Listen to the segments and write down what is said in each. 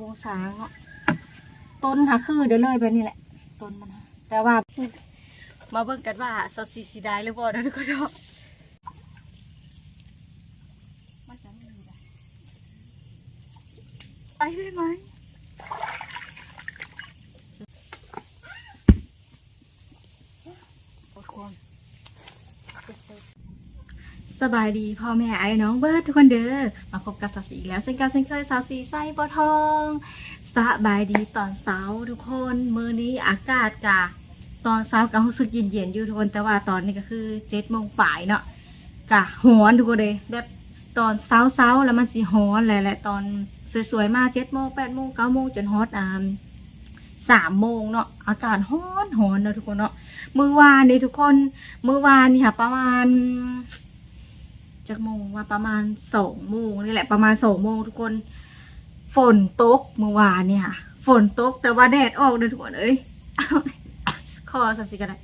วงสางเนาะต้นหาคือเดี๋ยวเลยแบบนี้แหละ ต้นมันหาแต่ว่า มาเบิ่งกันว่าซอสซีซีได้หรือบ่นะทุกคนเนาะมันจะไม่มีได้ไปได้ไหมอดควร สบายดีพ่อแม่ไอ้น้องเบิร์ดทุกคนเด้อมาพบกับสาวสีอีกแล้วเช่นกันเช่นเคยสาวสีไส้ปอทองสบายดีตอนเช้าทุกคนมื้อนี้อากาศกะตอนเช้าก็รู้สึกเย็นๆอยู่ทุกคนแต่ว่าตอนนี้ก็คือเจ็ดโมงป่ายเนาะกะฮ้อนทุกคนเลยแบบตอนเช้าๆแล้วมันสีฮ้อนแหละแหละตอนสวยๆมาเจ็ดโมงแปดโมงเก้าโมงจนฮอตอ่าสามโมงเนาะอากาศฮ้อนฮ้อนเนาะทุกคนเนาะมือวานนี่ทุกคนมือวานนี่ค่ะประมาณ จากโมงว่าประมาณสองโมงนี่แหละประมาณสองโมงทุกคน ฝนตกเมื่อวานเนี่ยค่ะ ฝนตกแต่ว่าแดดออกเลยทุกคนเอ้ยคอสัสิกันได้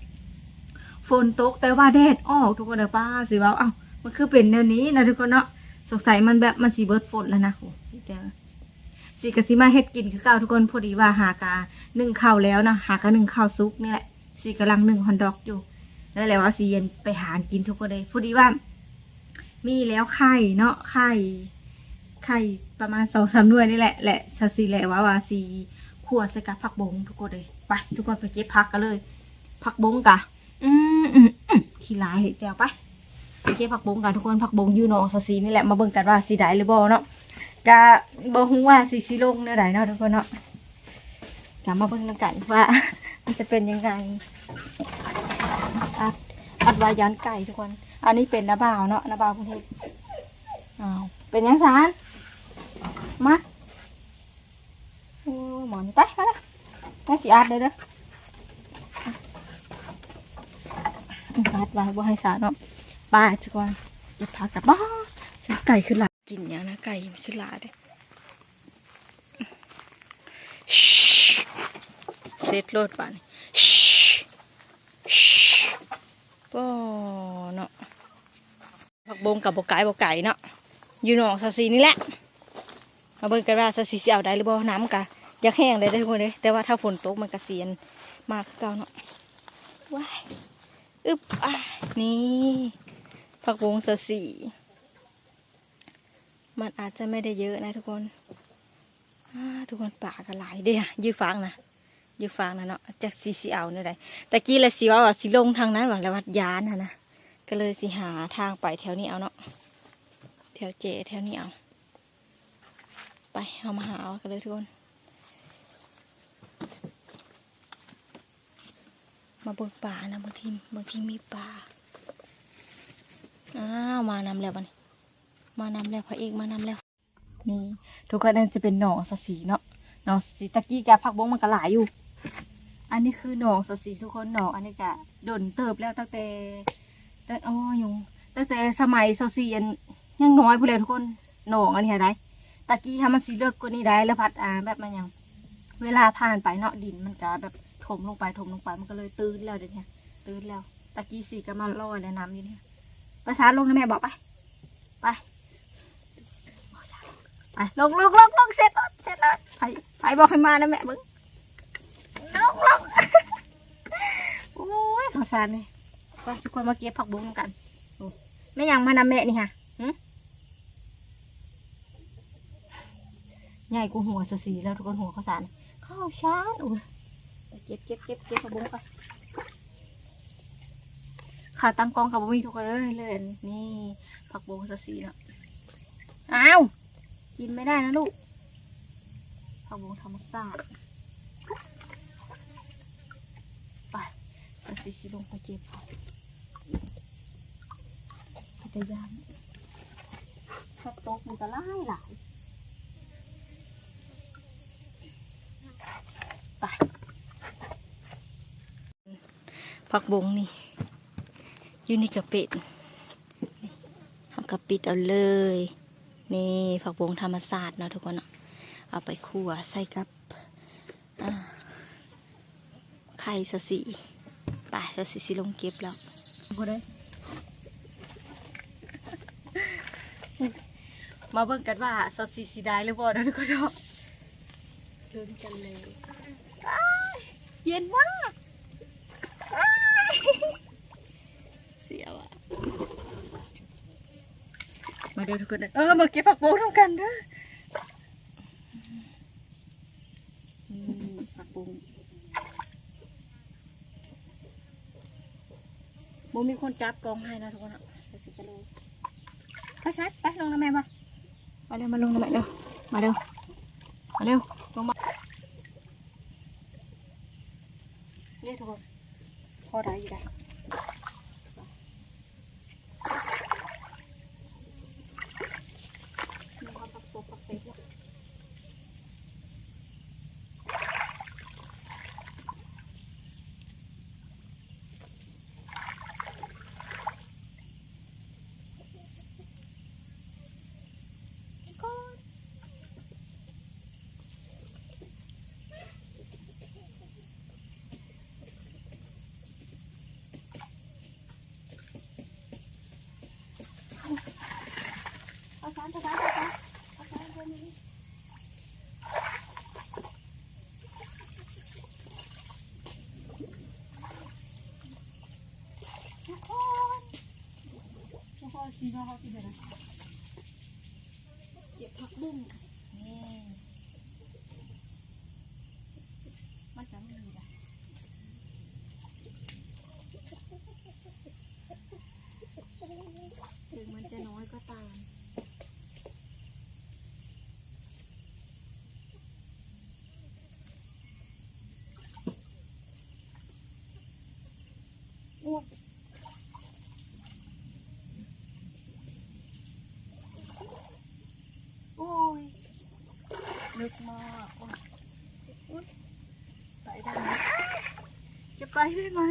ฝนตกแต่ว่าแดดออกทุกคนเด้อป้าสิว่าเอ้ามันคือเป็นแนวนี้นะทุกคนเนาะสงสัยมันแบบมันสีเบิร์ดฝนแล้วนะโอ้เดี๋ยวสีกะสิมาเฮ็ดกินคือเก่าทุกคนพอดีว่าหากานึ่งข้าวแล้วนะหากานึ่งข้าวซุกนี่แหละสีกำลังนึ่งฮอนดอกอยู่แล้วแหละว่าสีเย็นไปหากินทุกคนเลยพอดีว่า มีแล้วไข่เนาะไข่ไข่ประมาณสองสามหน่วยนี่แหละแหละสัสิแหละว่าวาสีขวดใส่กับผักบงทุกคนเลยไป ทุกคนไปเก็บผักกันเลย ผักบงกะอืมอืมอืมขี้ลายเห็ดแก้วไปไปเก็บผักบงกันทุกคนผักบงยูนองสัสีนี่แหละมาเบิ่งกันว่าสีได้หรือบ่เนาะกะบ่ฮู้ว่าสีสีลงเนื้อใดเนาะทุกคนเนาะกะมาเบิ่งกันว่า มันจะเป็นยังไงอัดอัดวายันไก่ทุกคน อันนี้เป็นนาบ่าวเนาะนาบ่าวพุ่นเฮ็ดอ้าวเป็นยังซานมาโอ้หมอนไปไปละแม่สิอัดเลยเด้ออัดไว้บ่ให้สาดเนาะป้าทุกคนเดี๋ยวพากลับบ้านฉันไก่ขึ้นหลากินอย่างนะไก่ขึ้นหลาเด้เซตโลดป่าน ก็เนาะผักบงกับบกไก่บกไก่เนาะอยู่หนองซาซีนี่แหละมาเบิ่งกันว่าซาซีสิเอาได้หรือบ่น้ำกะอยากแห้งเลยได้ทุกคนเลยแต่ว่าถ้าฝนตกมันกระเสียนมากเก่าเนาะว้ายอึบอะนี่ผักบงซาซีมันอาจจะไม่ได้เยอะนะทุกคนทุกคนป่ากันหลายเด้อยืดฟางนะ ยืดฟางนะเนาะจากสีสีเอาเนี่ยไดตะกี้เลยสีว่าว่าสีลงทางนั้นหวังแล้ววัดยานนะนะก็เลยสิหาทางไปแถวนี้เอาเนาะแถวเจแถวนี้เอา ไปเอามาหาเอากันเลยทุกคนมาเบิกป่านะบางทีบางทีมีป่าอ้าวมานำแล้วบัดนมานำแล้วพระเอกมานำแล้วนี่ทุกคนนั่นจะเป็นหนองสสีเนาะหนองสะสีตะกี้แกพักบงมันก็หลายอยู่ อันนี้คือหนองสะสีทุกคนหนองอันนี้จะดนเติบแล้วตั้งแต่ตั้งอ๋ออยู่ตั้งแต่สมัยสะสียังยังน้อยพูดเลยทุกคนหนองอันนี้อะไรตะกี้ทำมันสีเลือกกว่านี้ได้แล้วพัดอ่าแบบมันยังเวลาผ่านไปเนาะดินมันจะแบบถมลงไปถมลงไปมันก็เลยตื้นแล้วเดี๋ยวนี้ตื้นแล้วตะกี้สีก็มาลอยแล้วน้ำอยู่เนี่ยประชาลงนะแม่บอกไป ไปไปลงลงลงลงเสร็จแล้วเสร็จแล้วไปไปบอกให้มานะแม่มึง ลงลงโอ้ยขอสารนี่ไปทุกคนมาเก็บผักบุ้งกันโอ้แม่ยังมานำแม่นี่ค่ะใหญ่กูหัวสุสีแล้วทุกคนหัวข้าวสารข้าวช้านอุ้ยเก็บเก็บเก็บเก็บผักบุ้งก่อนขาตั้งกองค่ะบุ้มีทุกคนเลยเลยนี่ผักบุ้งสุสีเนาะอ้าวกินไม่ได้นะลูกผักบุ้งธรรมชาติไป สุสีสีลงไปเก็บพัทยานผักโต๊ะมันจะไล่หลายไปผักบงนี่อยู่ในกระปิดเอากระปิดเอาเลย นี่ผักบงธรรมศาสตร์เนาะทุกคนเนาะเอาไปคั่วใส่กับไข่สะสีไป สะสีสิลงเก็บแล้วก็ได้มาเบิ่งกันว่าสะสีสีได้หรือบ่นะทุกคนเนาะชนกันเลยอ้ายเย็นมากอ้ายเสียวอะมาเดี๋ยวทุกคนนะเออมาเก็บผักโป๊กทำกันเด้ออืมผักบุ้ง โมมีคนจับกองให้นะทุกคนอะไปสิไปเลยไปชัดไปลงนะแม่มามาเร็วมาลงนะแม่เร็วมาเร็วมาเร็วลงมาเนี่ยทุกคนพอได้อยู่ได้มีความปักโป๊กปักเป็ดนะเอาสารเอาสารเอาสารเอาสารเดี๋ยวนี้ทุกคนทุกคนสีน้องเขากินอะไรเก็บผักบุ้งนี่มันจะไม่มีอะถึงมันจะน้อยก็ตาม อ้วกโอ้ย ลึกมากอุ้ยไปได้ไหมจะไปได้ไหม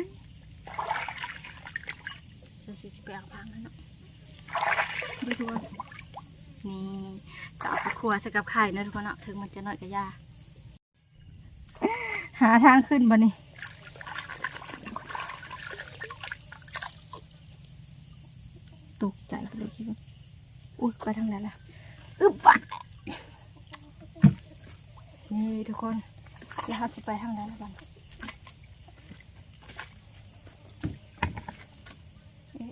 จะสิไปเอาพังแล้วเนาะดูทุกคนนี่จะเอาไปครัวใส่กับไข่นะทุกคนเนาะถึงมันจะหน่อยก็ยาหาทางขึ้นบ่นี่ตกใจเลยคิดว่าอุ้ยไปทางไหนล่ะอึบบะ นี่ทุกคนแล้วเราจะไปทางไหนแล่ะบ้างเอ๊ะ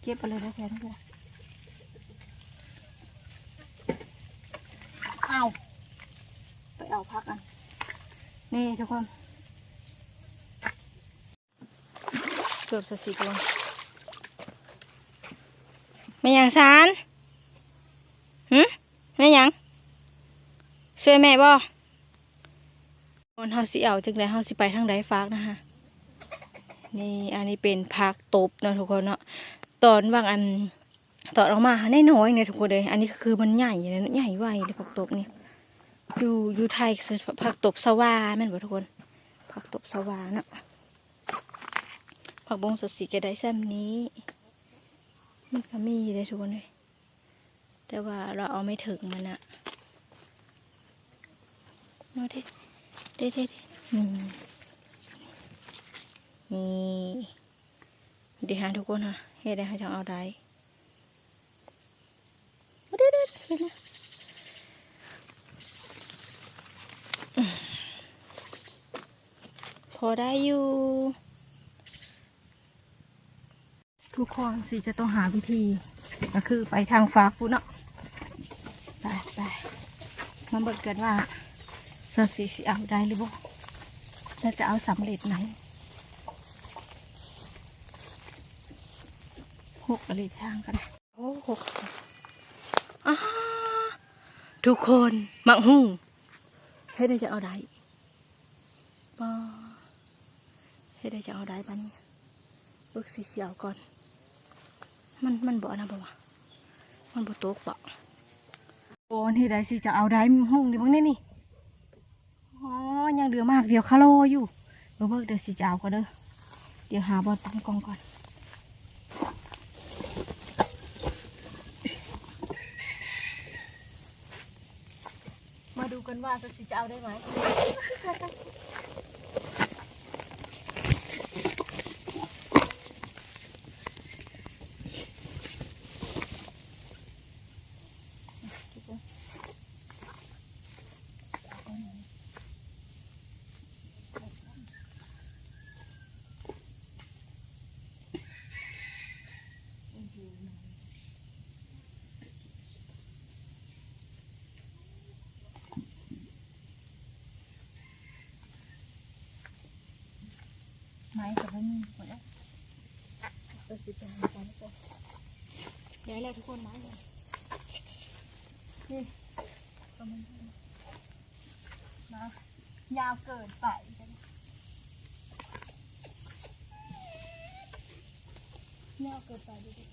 เก็บไปเลยนะแทนเพื่อนเอาไปเอาพักกัน นี่ทุกคนเกือบจะสิบลงไม่ยังสาร หืมไม่ยังช่วยแม่บ่คนเฮาสิเอาจังไดเฮาสิไปทางใดฟากนะฮะนี่อันนี้เป็นพักตบเนาะทุกคนเนาะตอนว่างอันตอนออกมาแน่น้อยเนี่ยทุกคนเลย อันนี้คือมันใหญ่เลยใหญ่ไวเลยผักตบนี่อยู่อยู่ไทยผักตบสวาแม่นบ่ทุกคนผักตบสวาเนาะผักบงสดสีก็ได้ซ้ำนี้ มันก็มีเลยทุกคนเลย แต่ว่าเราเอาไม่ถึงมันอะนาะเด็ดเด็ดนี่นี่ดี๋ยวหาทุกคนฮะเฮ็ดได้ให้จังเอาได้เด็ดเด็ดพอได้อยู่ทุกคนสิจะต้องหาวิธีก็คือไปทางฟ้าฟูเนาะ มาเบิดกันว่าสสีสิเอาได้หรือบ่แล้วจะเอาสำเร็จไหนหกอะไรทางกันโอ้หกทุกคนมังหูให้ได้จะเอาได้ป้าให้ได้จะเอาได้ปันเบิกสีเสียวก่อน มันมันบ่นะบ่วะมันบ่ตกบ่ โอ้นี่ได้สิจะเอาได้ห้องนี่บ้างเนี่ยนี่อ๋อยังเหลือมากเดี๋ยวคาโลอยู่เบิ่งเบิ่งเดี๋ยวสิจะเอาก็เด้อเดี๋ยวหาบอลตั้งกองก่อนมาดูกันว่าจะสิจะเอาได้ไหม ม้กับมันหมดแล้วตัวสิบเป็นการตัวได้แล้วทุกคนไม้เลยนี่ประมาณนี้มายาวเกินไปยาวเกินไปดูดิ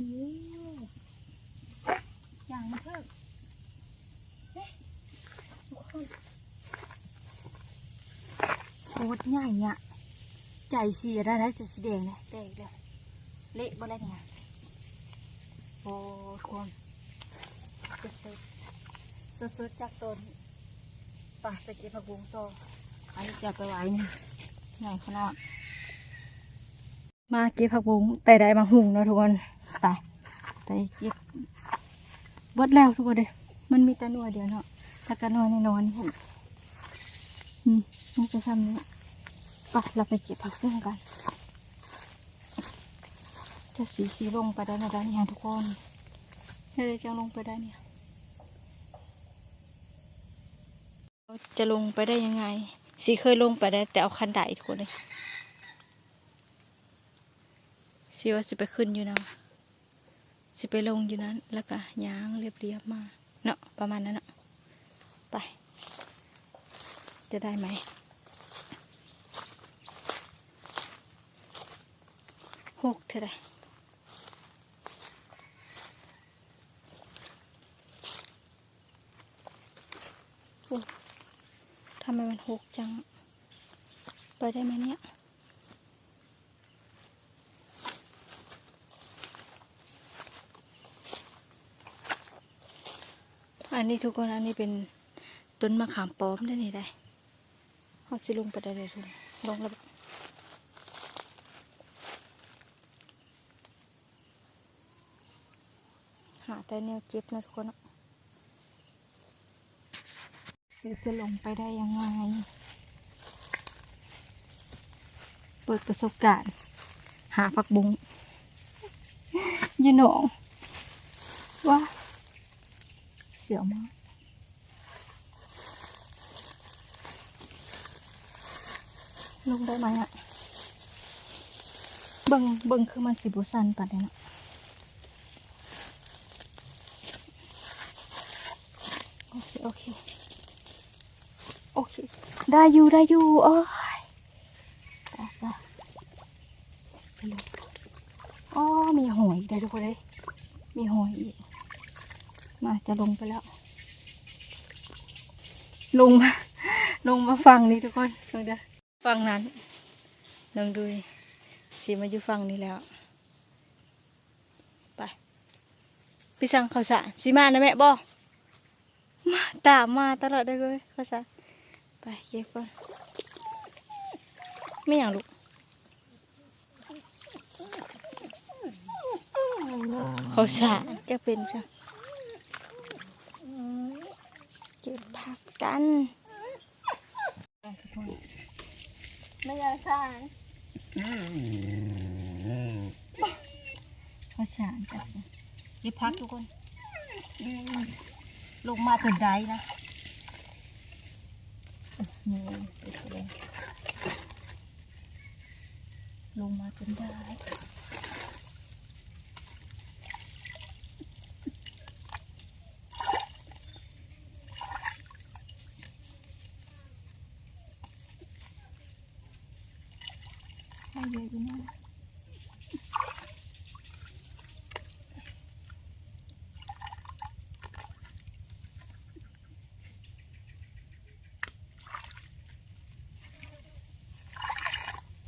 นี่อย่างเถอะเฮ้ยทุกคนโคตรใหญ่เนี่ยใจเสียได้แล้วจะสีแดงเลยแดงเลยเละบ่แล้วเนี่ยโอ้คนสดๆสดจากต้นป่ะไปเก็บผักบุ้งโตอันนี้จะเอาไปไว้นี่ใหญ่ขนาดมาเก็บผักบุ้งแต่ได้มาหุงนะทุกคน ไปไปเก็บบดแล้วทุกคนเลยมันมีต่หนัวเดียวเนาะถ้ากันนอนในนอนหุ่นอืมมันจะทำนี้ไปเราไปเก็บผักบุ้งกัน จะสีสีลงไปได้ในด้านนี้ทุกคนเฮ้ยจะลงไปได้เนี่ยเราจะลงไปได้ยังไง สีเคยลงไปได้ แต่เอาคันไดทุกคนเลยสิว่าสิไปขึ้นอยู่นะ สิไปลงอยู่นั้น แล้วก็ย่างเรียบๆมาเนาะประมาณนั้นเนาะไป จะได้ไหมหกเท่าไรทำไมมันหกจัง ไปได้ไหมเนี่ย อันนี้ทุกคนอันนี้เป็นต้นมะขามป้อมได้นี่ได้เขาสิลงไปได้เลยทุกคนลงแล้วหาแต่แนวเก็บนะทุกคนสิจะลงไปได้ยังไง เปิดประสบการณ์ หาผักบุ้งอยีหนองว่า เสียวมากลงได้ไหมอะเบิงเบิงคือมันสิบุสันปัดเลยนะโอเค โอเค โอเค ได้อยู่ ได้อยู่โอ้ยไปไปไปเลยอ๋อมีหอยได้ทุกคนเลยมีหอยอีก มาจะลงไปแล้ว ลงมาลงมาฟังนี้ทุกคนลองเด้อฟังนั้นลองดูสีมาอยู่ฟังนี้แล้ว ไปพี่สั่งข้าสารสีมานะแม่บอมาตามมาตลอดได้เลยเขาสารไปเก็บก่อนไม่อย่างลูกเขาสารจะเป็นจ้ะ เก็บผักกันไม่อยากสารข้าวสารจ้ะเก็บผักทุกคน ลงมาจนได้นะนี่เก็บไปเลยลงมาจนได้ ให้เยอะอยู่นะ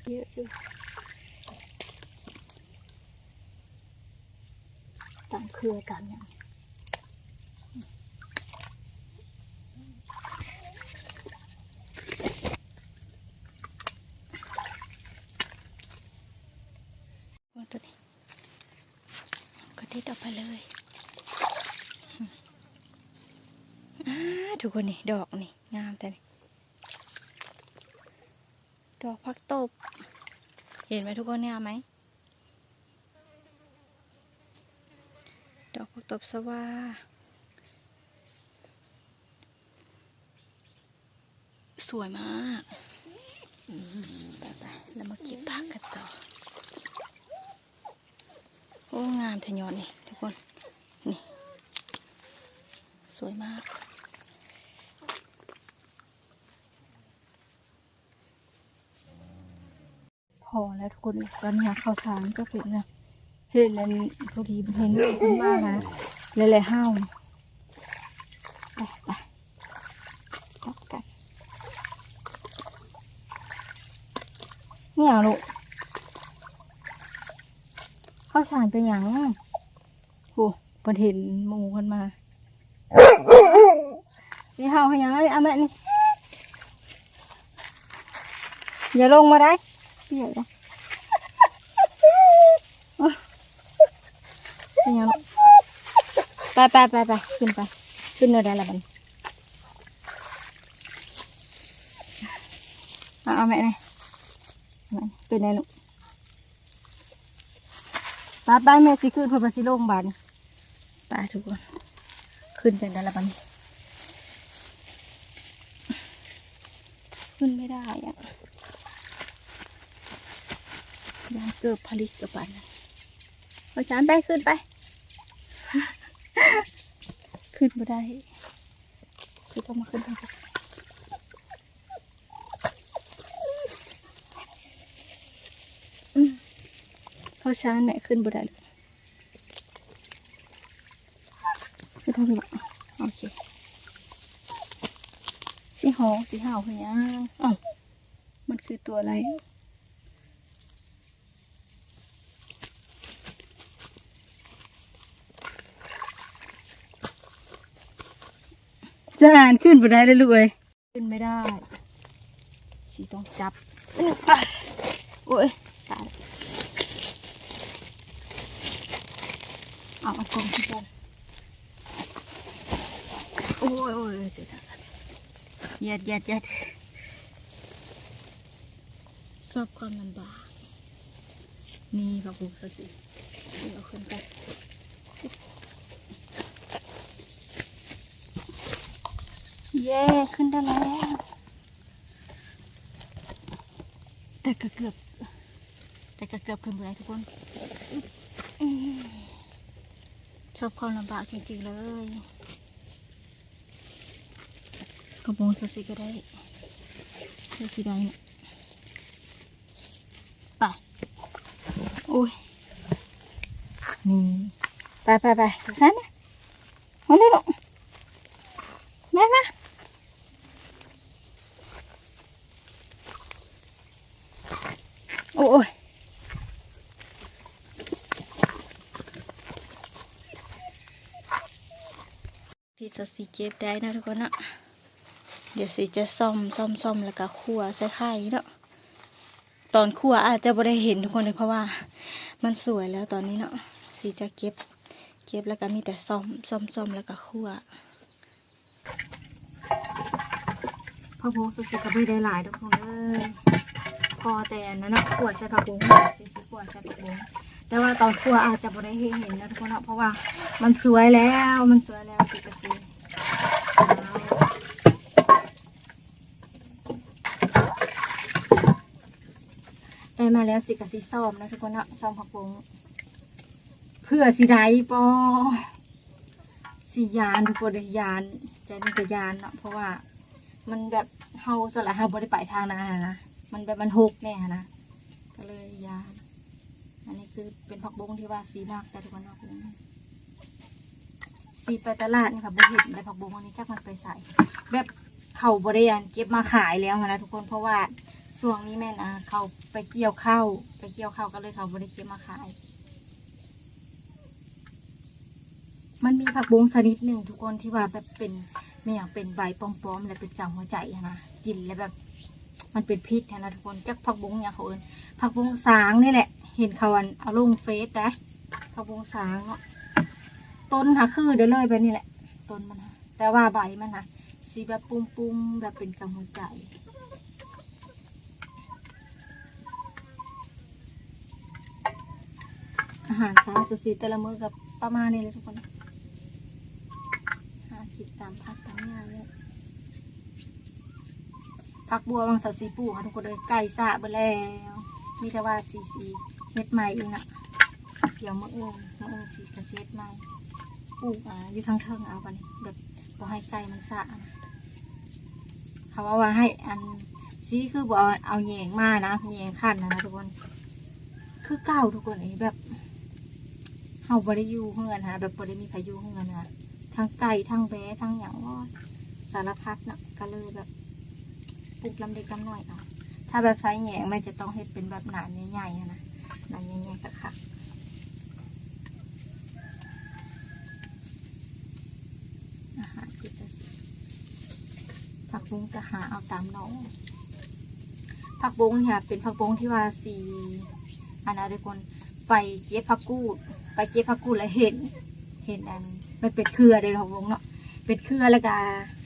เยอะอยู่ ต่างเครือกันเนี่ยว่าตัวนี้ก็ด็ดออกไปเลยอ่าทุกคนนี่ดอกนี่งามแต่นี่ดอกพักตบ เห็นไหมทุกคนเนี่ยไหม ด อกผักตบสว่าสวยมากไปไปแล้วมาเก็บผักกันต่อ โอ้ งามทะยอนนี่ทุกคน นี่ สวยมากพอแล้วทุกคนตอนนี้ข้าวสารก็เป็นนะ เห็นอันพอดีเห็นคุณบ้ากนะหลายห้าวไปไปจับกันนี่อย่างลูกข้าวสารเป็นอย่างโอ้เพิ่นเห็นหมูกันมานี่ห้าวให้ยังไงเอาแม่นี่อย่าลงมาได้พี่ใหญ่ได้ เป็นยังลูก ไปไปไปไปขึ้นไป ขึ้นเนื้อได้ละบันเอาเอาแม่หน่อยเอาแม่เป็นไงลูกไปไปแม่สิขึ้นพอไปสิโรงพยาบาลไปทุกคน ขึ้นเป็นได้ละบันขึ้นไม่ได้อะยังเกิดผลิตกับปันนะพอจานไปขึ้นไป ขึ้นมาได้ คือต้องมาขึ้นทางนี้อืมเพราช้างแม่ขึ้นบ่ได้เลยขึ้นทางนี้บ่โอเคสีหอสีห่าวคือหยังอ้าวมันคือตัวอะไร จะอ่านขึ้นไปได้เลยลูกเอ้ยขึ้นไม่ได้สีต้องจับโอ้ยตายเอาเอากลมขึ้นไปโอ้ยโอ้ยเสียดายเหย็ดเย็ดเย็ดชอบความลำบากนี่พระภูมิสติเอาขึ้นไป เย้ขึ้นได้แล้ว แต่ก็เกือบแต่ก็เกือบขึ้นไปแล้วทุกคนชอบความลำบากจริงๆเลยกระโปรงสุดสิก็ได้เลือกสีใดเนี่ยไปโอ้ยนี่ไปไปไปทุกท่านนะมาเลยลูกแม่มา อ้ยพี่จะสีเก็บได้นะทุกคนนะเดี๋ยวสิจะซ่อมซ่อมซ่อมแล้วก็คั่วใส่ไข่เนาะตอนคั่วอาจจะไม่ได้เห็นทุกคนเลยเพราะว่ามันสวยแล้วตอนนี้เนาะสีจะเก็บ เก็บแล้วก็มีแต่ซ่อมซ่อมซ่อมแล้วก็คั่วพระพุทธสุดก็ไม่ได้หลายทุกคนเลย พอแต่อันนั้นนะขวดใส่ผักบุ้งสี่สิบขวดใส่ผักบุ้งแต่ว่าตอนคั่วอาจจะไม่ได้เห็นนะทุกคนเนาะเพราะว่ามันสวยแล้วมันสวยแล้วสิกะสิได้มาแล้วสิกะสิซ่อมนะทุกคนเนาะซ่อมผักบุ้งเพื่อสิไดปอสิยานทุกคนยานใจมันจะยานเนาะเพราะว่ามันแบบเฮาสละเฮาบ่ได้ไปทางนั้นนะ มันแบบมันหกแน่นะก็เลยยาอันนี้คือเป็นผักบุ้งที่ว่าสีมากแต่ทุกคนเอาไปสีไปตลาดนี่ค่ะบ่เห็นเลยผักบุ้งอันนี้จักมันไปใส่ แบบเขาบริยานเก็บมาขายแล้วนะทุกคนเพราะว่าช่วงนี้แม่นะเขาไปเกี่ยวข้าวไปเกี่ยวข้าวก็เลยเขาบริเก็บมาขาย มันมีผักบุ้งชนิดหนึ่งทุกคนที่ว่าแบบเป็นไม่อย่างเป็นใบปลอมๆและเป็นจังหัวใจนะกินแล้วแบบ มันเป็นพิษนะทุกคนจักผักบุ้งอย่างเขาเอินผักบุ้งสางนี่แหละ เห็นเขาอันเอาลงเฟซนะผักบุ้งสางเนาะต้นหาคือเดี๋ยวเลยไปนี่แหละต้นมันนะแต่ว่าใบมันนะสีแบบปุ้มปุ้มๆแบบเป็นกำหัวใจอาหารเช้าสุสีแต่ละมื้อกับประมาณนี้เลยทุกคนหาคิดตามพักตามงานเลย พักบัวบางสัตว์สีปูค่ะทุกคนเลยไก่สะไปแล้วมีแต่ว่าสีสีเฮ็ดใหม่เองอะเดี๋ยวมือเอื้อนมื่อเอื้อนสีกระเซ็ดใหม่ปลูกอะอยู่ทางเทิงเอากันแบบบ่ให้ไก่มันสะเขาว่าว่าให้อันสีคือบ่เอาเอาแยงมานะแยงขั้นนะทุกคน คือเก่าทุกคนไอ้แบบเฮาบ่ได้อยู่เฮือนหาแบบบ่ได้มีใครอยู่เฮือนนะทั้งไก่ทั้งแบะทั้งหยังว่าสารพัดนะก็เลยแบบ ปลูกลำเด็กลำน้อยเอาถ้าแบบไซส์แหงมันจะต้องเฮ็ดเป็นแบบหนาใหญ่ๆนะหนาใหญ่ๆกะค่ะอาหารคือจะผักบุ้งจะหาเอาตามน้อง ผักบุ้งเนี่ยเป็นผักบุ้งที่ว่าสีอันนั้นทุกคนไปเจ็บพักกูด ไปเจ็บพักกูดแล้วเห็น เห็นอันมันเป็นเครือเลยของวงเนาะ เป็นเครือแล้วก็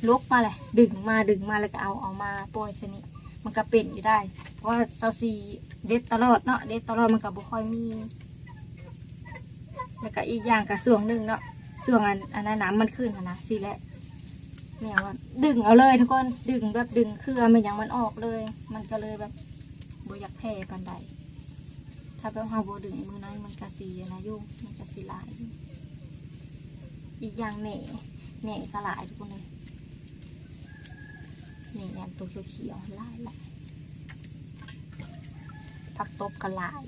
ลกมาเลยดึงมาดึงมาแล้วก็เอาเอามาปล่อยชนิดมันก็เป็นอยู่ได้ เพราะว่าเซาซีเด็ดตลอดเนาะเด็ดตลอดมันก็บ่ค่อยมี แล้วก็อีกอย่างกับส่วงหนึ่งเนาะส่วงอันอันนั้นน้ำมันขึ้นอะนะสิแหละเนี่ยว่าดึงเอาเลยทุกคนดึงแบบดึงเครือมันยังมันออกเลย มันก็เลยแบบบ่อยากแพ้ปันใดถ้าแบบเฮาบ่ดึงมือนั้นมันกะสีนะยุ่งมันกะสีลาย อีกอย่างแหน่ หน่ก็หลายทุกคนเลยแหน่แหนตัวเขียวๆลายหลายผักตบก็หลาย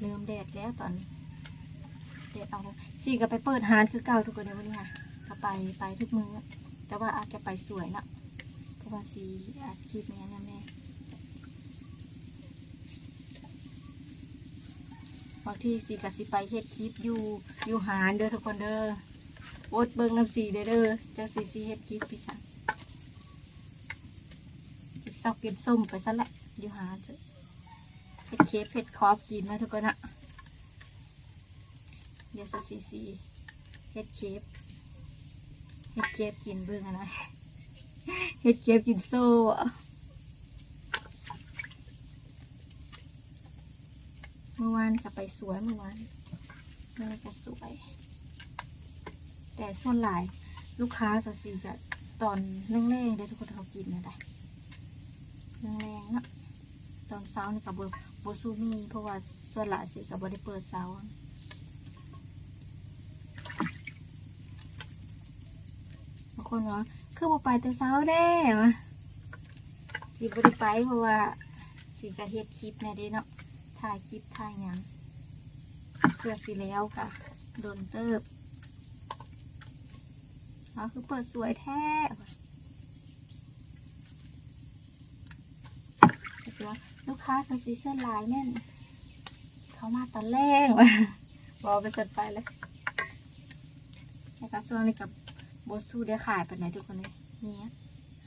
เริ่มแดดแล้วตอนนี้แดดเอาสี่ก็ไปเปิดฮานคือเก่าทุกคนเลยวันนี้ค่ะก็ไปไปทุกมือแต่ว่าอาจจะไปสวยนะเพราะว่าสีอาจคิดอย่างนั้นแม่ บางที่สีกับสีไปเฮ็ดคลิปอยู่อยู่หารเด้อทุกคนเด้อโอดเบิ่งน้ำสีเด้อเด้อเจะสีสีเฮ็ดคลิปพี่สันชอบกินส้มไปซะแหละอยู่หารเฮ็ดเคฟเฮ็ดคอฟกินนะทุกคนนะเดี๋ยวสีสีเฮ็ดเคฟเฮ็ดเก็บกินเบิ่งอะนะเฮ็ดเก็บกินโซ่อะ เมื่อวานก็ไปสวยเมื่อวานเมื่อวานก็สวย แต่ส่วนหลายลูกค้าสัสีจะตอนแรงๆได้ทุกคนเขากินนะได้แรงๆเนาะตอนเช้านี่กับบโบซูมีเพราะว่าส่วนหลายสิกับบได้เปิดเช้าบางคนว่าคือบไปแต่เช้าแน่วะสิบ่ได้ไปเพราะว่าสิกระเฮ็ดคลิปแน่เด้เนาะ ถ่ายคลิปถ่ายยังเพื่อสิแล้วค่ะโดนเติบอ๋อคือเปิดสวยแท้แต่ว่าลูกค้าเขาซีเสื้อลายแน่น เขามาตอนแรกวะบอกไปเสร็จไปเลยนะคะส่วนนี้กับโบสู้ได้ขายไปไหนทุกคนเลยเนี้ย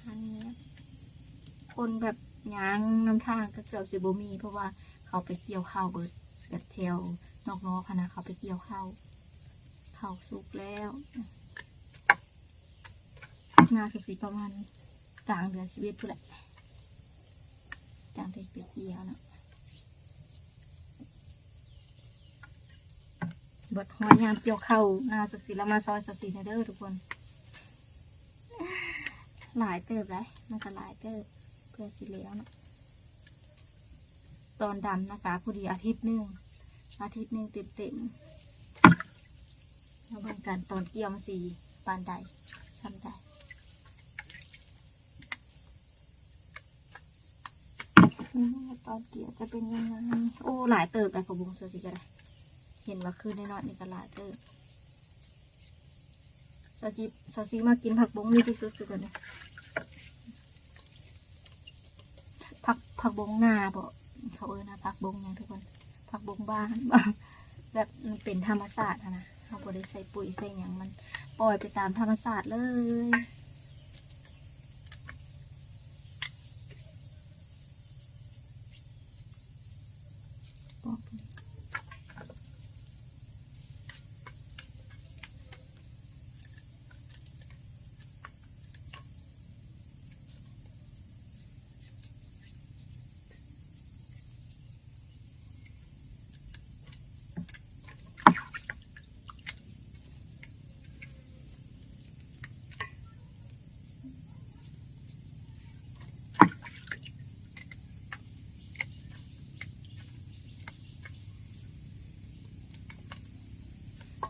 อันนี้คนแบบยางน้ำทางก็เกือบสิบมีเพราะว่า เขาไปเกี่ยวข้าวเบิดแบบเทลนอกนอกคณะเขาไปเกี่ยวข้าวข้าวสุกแล้วนาสสีประมาณกลางเดือนสิบเอ็ดเพื่อแหละจางไปไปเกี่ยวนะเบิดหัวยามเกี่ยวข้าวนาสสีละมาซอยสสีเด้อทุกคน หลายเติบเลยมันก็หลายเติบเพื่อสิเหลี้ยวนะ ตอนดำนะคะพอดีอาทิตย์หนึ่งอาทิตย์หนึ่งเต็มๆแล้วเบิ่งกันตอนเกี่ยวมันสีปานใดซ้ำใดตอนเกี่ยวจะเป็นยังไงโอ้หลายเติบเลยขอบุงเสือสิกันเลยเห็นว่าคืนน้อยนี่ก็หลายเติบสาจิสาซีมากินผักบงนี่ที่สุดสุดเลยผักผักบงนาบ่ เขาเออนะผักบงอย่างทุกคนผักบงบ้านแบบมันเป็นธรรมศาสตร์นะเขาบ่ได้ใส่ปุ๋ยใส่อย่างมัน ปล่อยไปตามธรรมศาสตร์เลย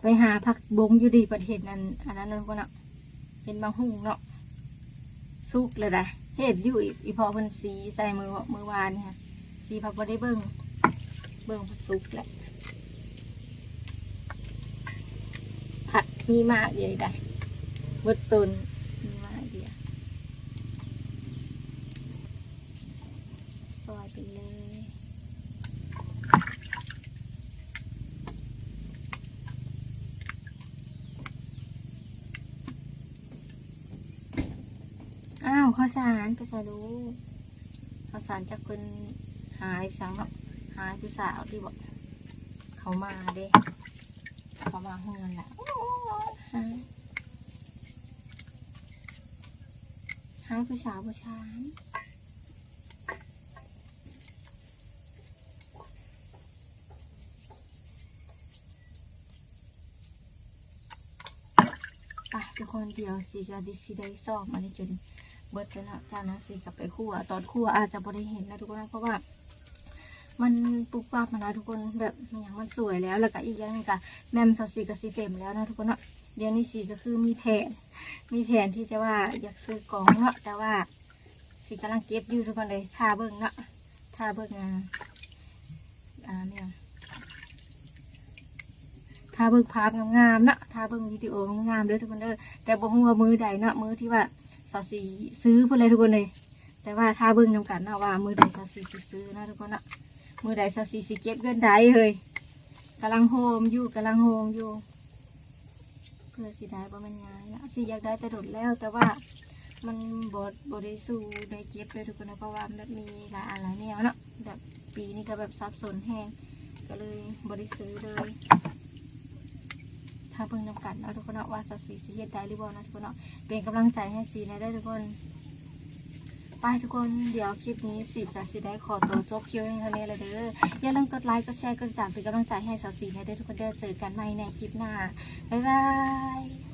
ไปหาผักบงอยู่ดีประเทศนั้นอันนั้นนั่นก็เนาะเป็นบางหุ่งเนาะสุกเลยนะเห็ดอยู่อีพอเพิ่นสีใส่มือมือวานนี่ค่ะสีผักบ่ได้เบิ่งเบิ่งสุกแหละผักมีมากเลยได้เบดตุนมีมากเดียวซอยไปเลย อ้าว ข้าวสารก็จะรู้ข้าวสารจากคนหายสังเนาะหายผู้สาวที่บอก เขามาเด้เขามาเฮือนแหละหายหาผู้สาวผู้ชายไปทุกคนเดียวสิจะดิสิได้สอบมาในจน เบิดแล้วนะจากนั้นสิกลับไปคั่วตอนคั่วอาจจะบ่ได้เห็นนะทุกคนนะเพราะว่า มันปุกปับมาแล้วทุกคนแบบอย่างมันสวยแล้วแล้วก็อีกอย่างนึงก็แมมสสีกับสีเต็มแล้วนะทุกคนเนาะเดี๋ยวนี้สีก็คือมีแผน มีแผนที่จะว่าอยากซื้อกล่องเนาะแต่ว่าสีกำลังเก็บอยู่ทุกคนเลยทาเบิ่งเนาะทาเบิ่งอ่าอ่าเนี่ยทาเบิ่งภาพงามๆเนาะทาเบิ่งวิดีโองามๆเด้อทุกคนเด้อแต่บ่ฮู้ว่ามือใดเนาะมือที่ว่า สาสีซื้อเพื่ออะไรทุกคนเลย แต่ว่าถ้าเบิ่งนำกันนะว่า มือใดสาสีซื้อนะทุกคนนะมือใดสาสีสิเก็บเงินได้เลยกำลังโฮมอยู่กำลังโฮมอยู่เพื่อสิได้บ่มันง่ายนะสิอยากได้แต่ดดแล้ว แต่ว่ามันบดบได้สู้ได้เก็บเลยทุกคนนะเพราะว่ามันมีหลายอันหลายแนวเนาะแบบปีนี้ก็แบบซับสนแห้งก็เลยบได้ซื้อเลยาเบิ่งนำกันเนาะทุกคนเนาะว่าสาวสีสีเฮ็ดได้หรือบ่นะทุกคนเนาะเป็นกำลังใจให้สีนะได้ทุกคนไปทุกคนเดี๋ยวคลิปนี้สีจะสีได้ขอตัวจบคิวในเท่านี้เลยเด้ออย่าลืมกดไลค์กดแชร์กดติดตามเป็นกำลังใจให้สาวสีนะได้ทุกคนเด้อเจอกันใหม่ในคลิปหน้าบ๊ายบาย